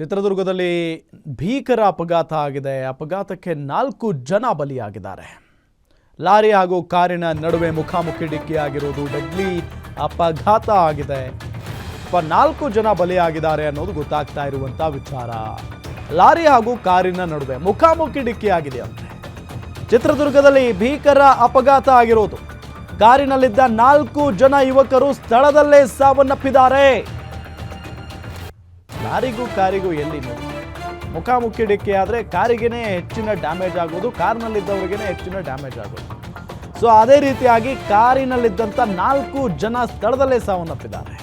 ಚಿತ್ರದುರ್ಗದಲ್ಲಿ ಭೀಕರ ಅಪಘಾತ ಆಗಿದೆ. ಅಪಘಾತಕ್ಕೆ ನಾಲ್ಕು ಜನ ಬಲಿಯಾಗಿದ್ದಾರೆ. ಲಾರಿ ಹಾಗೂ ಕಾರಿನ ನಡುವೆ ಮುಖಾಮುಖಿ ಡಿಕ್ಕಿಯಾಗಿರುವುದು ಡಗ್ಲಿ ಅಪಘಾತ ಆಗಿದೆ. ನಾಲ್ಕು ಜನ ಬಲಿಯಾಗಿದ್ದಾರೆ ಅನ್ನೋದು ಗೊತ್ತಾಗ್ತಾ ಇರುವಂತ ವಿಚಾರ. ಲಾರಿ ಹಾಗೂ ಕಾರಿನ ನಡುವೆ ಮುಖಾಮುಖಿ ಡಿಕ್ಕಿಯಾಗಿದೆ ಅಂತೆ. ಚಿತ್ರದುರ್ಗದಲ್ಲಿ ಭೀಕರ ಅಪಘಾತ ಆಗಿರೋದು. ಕಾರಿನಲ್ಲಿದ್ದ ನಾಲ್ಕು ಜನ ಯುವಕರು ಸ್ಥಳದಲ್ಲೇ ಸಾವನ್ನಪ್ಪಿದ್ದಾರೆ. ಲಾರಿಗೂ ಕಾರಿಗೂ ಎಲ್ಲಿ ನೋಡಿ? ಮುಖಾಮುಖಿ ಡಿಕ್ಕಿ ಆದರೆ ಕಾರಿಗೇ ಹೆಚ್ಚಿನ ಡ್ಯಾಮೇಜ್ ಆಗೋದು, ಕಾರ್ನಲ್ಲಿದ್ದವರಿಗೇನೆ ಹೆಚ್ಚಿನ ಡ್ಯಾಮೇಜ್ ಆಗೋದು. ಸೊ ಅದೇ ರೀತಿಯಾಗಿ ಕಾರಿನಲ್ಲಿದ್ದಂಥ ನಾಲ್ಕು ಜನ ಸ್ಥಳದಲ್ಲೇ ಸಾವನ್ನಪ್ಪಿದ್ದಾರೆ.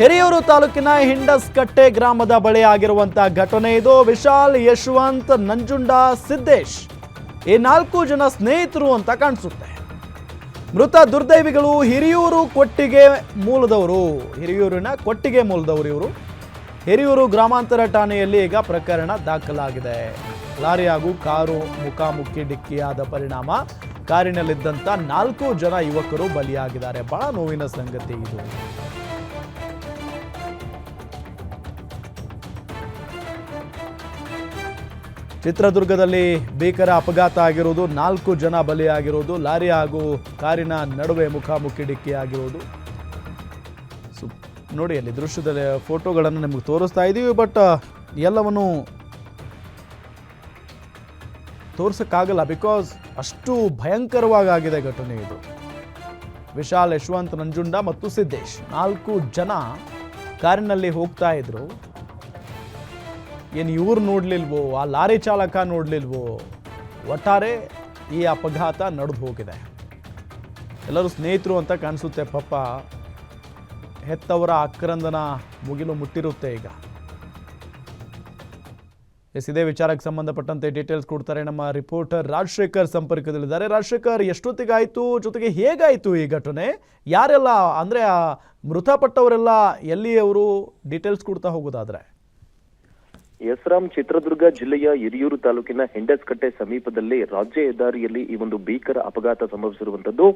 ಹಿರಿಯೂರು ತಾಲೂಕಿನ ಹಿಂಡಸ್ಕಟ್ಟೆ ಗ್ರಾಮದ ಬಳಿ ಆಗಿರುವಂತಹ ಘಟನೆ ಇದು. ವಿಶಾಲ್ ಯಶವಂತ್ ನಂಜುಂಡ ಸಿದ್ದೇಶ್ ಈ ನಾಲ್ಕು ಜನ ಸ್ನೇಹಿತರು ಅಂತ ಕಾಣಿಸುತ್ತೆ. ಮೃತ ದುರ್ದೈವಿಗಳು ಹಿರಿಯೂರು ಕೊಟ್ಟಿಗೆ ಮೂಲದವರು. ಹಿರಿಯೂರಿನ ಕೊಟ್ಟಿಗೆ ಮೂಲದವರು ಇವರು. ಹಿರಿಯೂರು ಗ್ರಾಮಾಂತರ ಠಾಣೆಯಲ್ಲಿ ಈಗ ಪ್ರಕರಣ ದಾಖಲಾಗಿದೆ. ಲಾರಿ ಹಾಗೂ ಕಾರು ಮುಖಾಮುಖಿ ಡಿಕ್ಕಿಯಾದ ಪರಿಣಾಮ. ಕಾರಿನಲ್ಲಿದ್ದಂಥ ನಾಲ್ಕು ಜನ ಯುವಕರು ಬಲಿಯಾಗಿದ್ದಾರೆ. ಬಹಳ ನೋವಿನ ಸಂಗತಿ ಇದು. ಚಿತ್ರದುರ್ಗದಲ್ಲಿ ಭೀಕರ ಅಪಘಾತ ಆಗಿರುವುದು ನಾಲ್ಕು ಜನ ಬಲಿಯಾಗಿರುವುದು. ಲಾರಿ ಹಾಗೂ ಕಾರಿನ ನಡುವೆ ಮುಖಾಮುಖಿ ಡಿಕ್ಕಿಯಾಗಿರುವುದು. ನೋಡಿ, ಅಲ್ಲಿ ದೃಶ್ಯದಲ್ಲಿ ಫೋಟೋಗಳನ್ನು ನಿಮಗೆ ತೋರಿಸ್ತಾ ಇದ್ದೀವಿ ಬಟ್ ಎಲ್ಲವನ್ನು ತೋರ್ಸಕ್ಕಾಗಲ್ಲ ಬಿಕಾಸ್ ಅಷ್ಟು ಭಯಂಕರವಾಗಿ ಆಗಿದೆ ಘಟನೆ ಇದು. ವಿಶಾಲ್, ಯಶವಂತ್, ನಂಜುಂಡ ಮತ್ತು ಸಿದ್ದೇಶ್, ನಾಲ್ಕು ಜನ ಕಾರಿನಲ್ಲಿ ಹೋಗ್ತಾ ಇದ್ರು. ಏನು ಇವ್ರು ನೋಡ್ಲಿಲ್ವೋ, ಆ ಲಾರಿ ಚಾಲಕ ನೋಡ್ಲಿಲ್ವೋ, ಒಟ್ಟಾರೆ ಈ ಅಪಘಾತ ನಡೆದು ಹೋಗಿದೆ. ಎಲ್ಲರೂ ಸ್ನೇಹಿತರು ಅಂತ ಕಾಣಿಸುತ್ತೆ, ಪಾಪ. ಹೆತ್ತವರ ಅಕ್ರಂದನ ಮುಗಿಲು ಮುಟ್ಟಿರುತ್ತೆ ಈಗ. ಎಸ್, ಇದೇ ವಿಚಾರಕ್ಕೆ ಸಂಬಂಧಪಟ್ಟಂತೆ ಡೀಟೇಲ್ಸ್ ಕೊಡ್ತಾರೆ ನಮ್ಮ ರಿಪೋರ್ಟರ್ ರಾಜಶೇಖರ್ ಸಂಪರ್ಕದಲ್ಲಿದ್ದಾರೆ. ರಾಜಶೇಖರ್, ಎಷ್ಟೊತ್ತಿಗಾಯ್ತು? ಜೊತೆಗೆ ಹೇಗಾಯಿತು ಈ ಘಟನೆ? ಯಾರೆಲ್ಲ, ಅಂದ್ರೆ ಮೃತಪಟ್ಟವರೆಲ್ಲ ಎಲ್ಲಿಯವರು? ಡೀಟೇಲ್ಸ್ ಕೊಡ್ತಾ ಹೋಗೋದಾದ್ರೆ. ಯಸ್ರಾಮ್ ಚಿತ್ರದುರ್ಗ ಜಿಲ್ಲೆಯ ಹಿರಿಯೂರು ತಾಲೂಕಿನ ಹೆಂಡಸ್ಕಟ್ಟೆ ಸಮೀಪದಲ್ಲಿ ರಾಜ್ಯ ಹೆದ್ದಾರಿಯಲ್ಲಿ ಈ ಒಂದು ಭೀಕರ ಅಪಘಾತ ಸಂಭವಿಸಿರುವಂತದ್ದು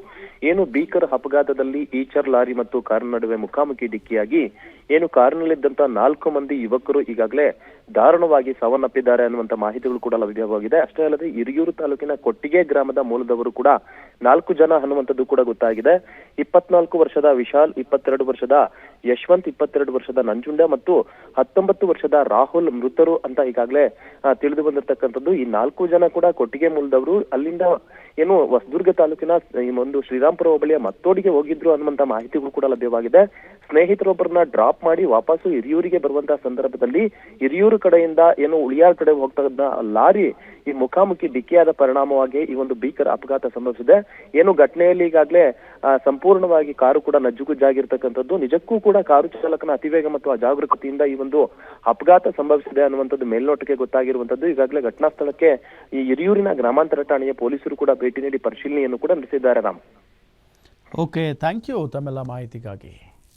ಏನು ಭೀಕರ ಅಪಘಾತದಲ್ಲಿ ಈಚರ್ ಲಾರಿ ಮತ್ತು ಕಾರ್ ನಡುವೆ ಮುಖಾಮುಖಿ ಡಿಕ್ಕಿಯಾಗಿ, ಏನು ಕಾರಿನಲ್ಲಿದ್ದಂತ ನಾಲ್ಕು ಮಂದಿ ಯುವಕರು ಈಗಾಗಲೇ ದಾರುಣವಾಗಿ ಸಾವನ್ನಪ್ಪಿದ್ದಾರೆ ಅನ್ನುವಂತ ಮಾಹಿತಿಗಳು ಕೂಡ ಲಭ್ಯವಾಗಿದೆ. ಅಷ್ಟೇ ಅಲ್ಲದೆ ಹಿರಿಯೂರು ತಾಲೂಕಿನ ಕೊಟ್ಟಿಗೆ ಗ್ರಾಮದ ಮೂಲದವರು ಕೂಡ ನಾಲ್ಕು ಜನ ಅನ್ನುವಂಥದ್ದು ಕೂಡ ಗೊತ್ತಾಗಿದೆ. ಇಪ್ಪತ್ನಾಲ್ಕು ವರ್ಷದ ವಿಶಾಲ್, ಇಪ್ಪತ್ತೆರಡು ವರ್ಷದ ಯಶವಂತ್, ಇಪ್ಪತ್ತೆರಡು ವರ್ಷದ ನಂಜುಂಡ ಮತ್ತು ಹತ್ತೊಂಬತ್ತು ವರ್ಷದ ರಾಹುಲ್ ಮೃತರು ಅಂತ ಈಗಾಗಲೇ ತಿಳಿದು ಬಂದಿರತಕ್ಕಂಥದ್ದು. ಈ ನಾಲ್ಕು ಜನ ಕೂಡ ಕೊಟ್ಟಿಗೆ ಮೂಲದವರು. ಅಲ್ಲಿಂದ ಏನು ಹೊಸದುರ್ಗ ತಾಲೂಕಿನ ಒಂದು ಶ್ರೀರಾಮ್ಪುರ ಹೋಬಳಿಯ ಮತ್ತೋಡಿಗೆ ಹೋಗಿದ್ರು ಅನ್ನುವಂತ ಮಾಹಿತಿಗಳು ಕೂಡ ಲಭ್ಯವಾಗಿದೆ. ಸ್ನೇಹಿತರೊಬ್ಬರನ್ನ ಡ್ರಾಪ್ ಮಾಡಿ ವಾಪಸ್ಸು ಹಿರಿಯೂರಿಗೆ ಬರುವಂತಹ ಸಂದರ್ಭದಲ್ಲಿ ಹಿರಿಯೂರು ಕಡೆಯಿಂದ ಏನು ಉಳಿಯಾರ್ ಕಡೆ ಹೋಗ್ತಾ ಲಾರಿ ಈ ಮುಖಾಮುಖಿ ಡಿಕ್ಕಿಯಾದ ಪರಿಣಾಮವಾಗಿ ಈ ಒಂದು ಭೀಕರ ಅಪಘಾತ ಸಂಭವಿಸಿದೆ. ಏನು ಘಟನೆಯಲ್ಲಿ ಈಗಾಗಲೇ ಸಂಪೂರ್ಣವಾಗಿ ಕಾರು ಕೂಡ ನಜ್ಜುಗುಜ್ಜಾಗಿರ್ತಕ್ಕಂಥದ್ದು. ನಿಜಕ್ಕೂ ಕೂಡ ಕಾರು ಚಾಲಕನ ಅತಿವೇಗ ಮತ್ತು ಅಜಾಗರೂಕತೆಯಿಂದ ಈ ಒಂದು ಅಪಘಾತ ಸಂಭವಿಸಿದೆ ಅನ್ನುವಂಥದ್ದು ಮೇಲ್ನೋಟಕ್ಕೆ ಗೊತ್ತಾಗಿರುವಂತದ್ದು ಈಗಾಗಲೇ ಘಟನಾ ಸ್ಥಳಕ್ಕೆ ಈ ಹಿರಿಯೂರಿನ ಗ್ರಾಮಾಂತರ ಠಾಣೆಯ ಪೊಲೀಸರು ಕೂಡ ಭೇಟಿ ನೀಡಿ ಪರಿಶೀಲನೆಯನ್ನು ಕೂಡ ನಡೆಸಿದ್ದಾರೆ ರಾಮ್. ಓಕೆ ಥ್ಯಾಂಕ್ ಯು ತಮ್ಮೆಲ್ಲ ಮಾಹಿತಿಗಾಗಿ.